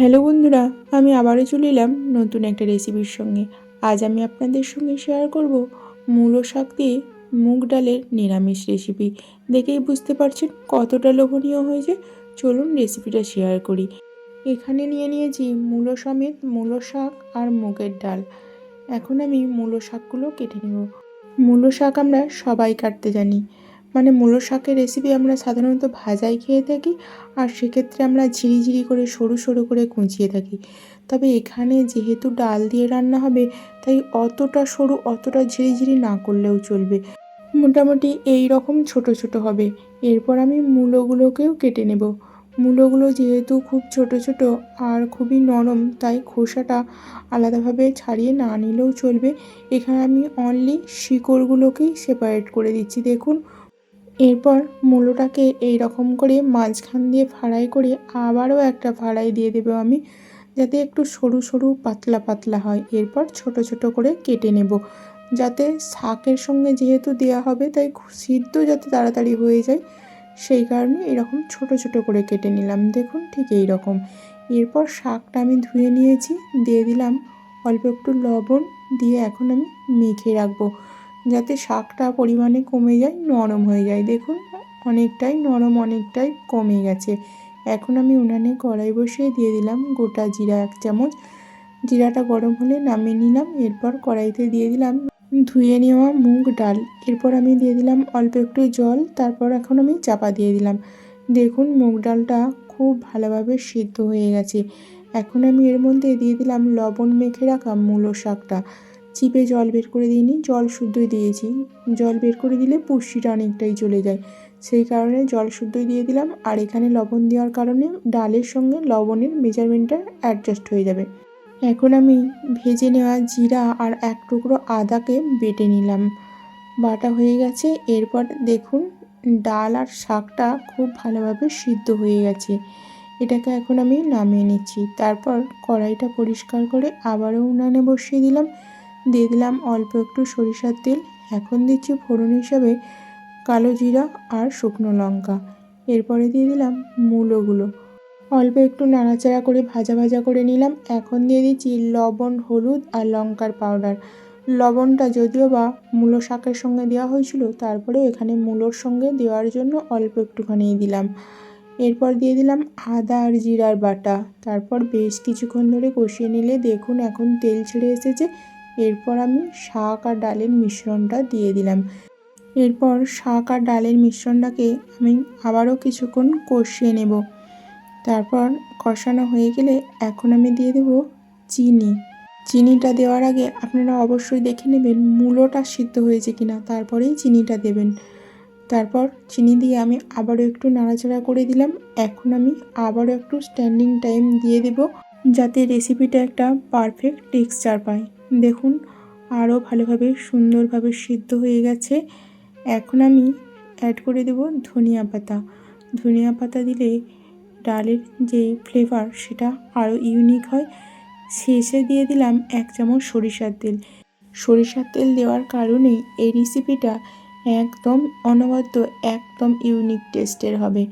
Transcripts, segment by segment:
Hello বন্ধুরা, আমি আবারও চলে এলাম নতুন একটা রেসিপির সঙ্গে। আজ আমি আপনাদের সঙ্গে শেয়ার করব মূলো শাক দিয়ে মুগ ডালের নিরামিষ রেসিপি দেখেই বুঝতে পারছেন কতটা লোভনীয় হয়েছে। চলুন রেসিপিটা শেয়ার করি। এখানে নিয়ে নিয়েছি মূলো সমেত মূলো শাক আর মুগের ডাল। এখন আমি মূলো শাকগুলো কেটে নেব। মূলো শাক আমরা সবাই কাটতে জানি। মানে মূলো শাকের রেসিপি আমরা সাধারণত ভাজাই খেয়ে থাকি আর সেক্ষেত্রে আমরা ঝিরিঝিরি করে সরু সরু করে কুঁচিয়ে থাকি। তবে এখানে যেহেতু ডাল দিয়ে রান্না হবে, তাই অতটা সরু, অতটা ঝিরিঝিরি না করলেও চলবে। মোটামুটি এই রকম ছোট ছোট হবে। এরপর আমি মূলোগুলোকেও কেটে নেব। মূলোগুলো যেহেতু খুব ছোট ছোট আর খুবই নরম, তাই খোসাটা আলাদাভাবে ছাড়িয়ে না নিলেও চলবে। এখানে আমি অনলি শিকড়গুলোকেই সেপারেট করে দিচ্ছি, দেখুন। এরপর মূলোটাকে এই রকম করে মাঝখান দিয়ে ফাড়াই করে আবারও একটা ফাড়াই দিয়ে দেবো আমি, যাতে একটু সরু সরু পাতলা পাতলা হয়। এরপর ছোট ছোট করে কেটে নেব, যাতে শাকের সঙ্গে যেহেতু দেওয়া হবে, তাই সিদ্ধ যাতে তাড়াতাড়ি হয়ে যায়, সেই কারণে এরকম ছোট ছোট করে কেটে নিলাম। দেখুন ঠিক এই রকম এরপর শাকটা আমি ধুয়ে নিয়েছি, দিয়ে দিলাম অল্প একটু লবণ দিয়ে এখন আমি মেখে রাখব। যাতে শাকটা পরিমাণে কমে যায়, নরম হয়ে যায়। দেখুন, অনেকটাই নরম, অনেকটাই কমে গেছে। এখন আমি উনানে কড়াই বসিয়ে দিয়ে দিলাম গোটা জিরা এক চামচ। জিরাটা গরম হলে নামিয়ে নিলাম, এরপর কড়াইতে দিয়ে দিলাম ধুয়ে নেওয়া মুগ ডাল। এরপর আমি দিয়ে দিলাম অল্প একটু জল, তারপর এখন আমি চাপা দিয়ে দিলাম। দেখুন, মুগ ডালটা খুব ভালোভাবে সিদ্ধ হয়ে গেছে। এখন আমি এর মধ্যে দিয়ে দিলাম লবণ মেখে রাখা মূলো শাকটা। চিপে জল বের করে দিইনি, জল শুদ্ধই দিয়েছি। জল বের করে দিলে পুষ্টিটা অনেকটাই চলে যায়। সেই কারণে জল শুদ্ধই দিয়ে দিলাম। আর এখানে লবণ দেওয়ার কারণে ডালের সঙ্গে লবণের মেজারমেন্টটা অ্যাডজাস্ট হয়ে যাবে। এখন আমি ভেজে নেওয়া জিরা আর এক টুকরো আদাকে বেটে নিলাম। বাটা হয়ে গেছে। এরপর দেখুন, ডাল আর শাকটা খুব ভালোভাবে সিদ্ধ হয়ে গেছে। এটাকে এখন আমি নামিয়ে নিচ্ছি। তারপর কড়াইটা পরিষ্কার করে আবারও উনানে বসিয়ে দিলাম। দিয়ে দিলাম অল্প একটু সরিষার তেল। এখন দিচ্ছি ফোড়ন হিসাবে কালো জিরা আর শুকনো লঙ্কা। এরপরে দিয়ে দিলাম মূলোগুলো। অল্প একটু নাড়াচাড়া করে ভাজা ভাজা করে নিলাম। এখন দিয়ে দিচ্ছি লবণ, হলুদ আর লঙ্কার পাউডার। লবণটা যদিও বা মূলো শাকের সঙ্গে দেওয়া হয়েছিল, তারপরেও এখানে মূলোর সঙ্গে দেওয়ার জন্য অল্প একটুখানি দিলাম। এরপর দিয়ে দিলাম আদা আর জিরার বাটা। তারপর বেশ কিছুক্ষণ ধরে কষিয়ে নিলে দেখুন এখন তেল ছেড়ে এসেছে। এরপর আমি শাক আর ডালের মিশ্রণটা দিয়ে দিলাম। এরপর শাক আর ডালের মিশ্রণটাকে আমি আবারও কিছুক্ষণ কষিয়ে নেব। তারপর কষানো হয়ে গেলে এখন আমি দিয়ে দেব চিনি। চিনিটা দেওয়ার আগে আপনারা অবশ্যই দেখে নেবেন মূলোটা সিদ্ধ হয়েছে কিনা, তারপরেই চিনিটা দেবেন। তারপর চিনি দিয়ে আমি আবারও একটু নাড়াচাড়া করে দিলাম। এখন আমি আবারও একটু স্ট্যান্ডিং টাইম দিয়ে দেব যাতে রেসিপিটা একটা পারফেক্ট টেক্সচার পায়। দেখুন আরও ভালোভাবে, সুন্দরভাবে সিদ্ধ হয়ে গেছে। এখন আমি অ্যাড করে দেব ধনিয়া পাতা। ধনিয়া পাতা দিলে ডালের যে ফ্লেভার সেটা আরও ইউনিক হয়। শেষে দিয়ে দিলাম এক চামচ সরিষার তেল। সরিষার তেল দেওয়ার কারণেই এই রেসিপিটা একদম অনবদ্য, একদম ইউনিক টেস্টের হবে।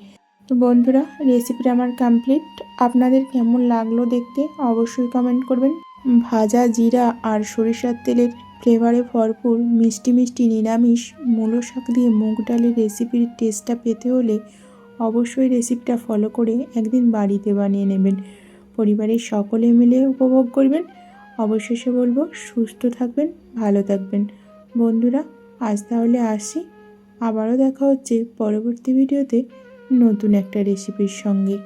তো বন্ধুরা রেসিপিটা আমার কমপ্লিট আপনাদের কেমন লাগল দেখতে অবশ্যই কমেন্ট করবেন। ভাজা জিরা আর সরিষার তেলের ফ্লেভারে ভরপুর মিষ্টি মিষ্টি নিরামিষ মূলো শাক দিয়ে মুগ ডালের রেসিপির টেস্টটা পেতে হলে অবশ্যই রেসিপিটা ফলো করে একদিন বাড়িতে বানিয়ে নেবেন। পরিবারের সকলে মিলে উপভোগ করবেন। অবশেষে বলব, সুস্থ থাকবেন, ভালো থাকবেন। বন্ধুরা, আজ তাহলে আসি। আবারও দেখা হচ্ছে পরবর্তী ভিডিওতে নতুন একটা রেসিপির সঙ্গে।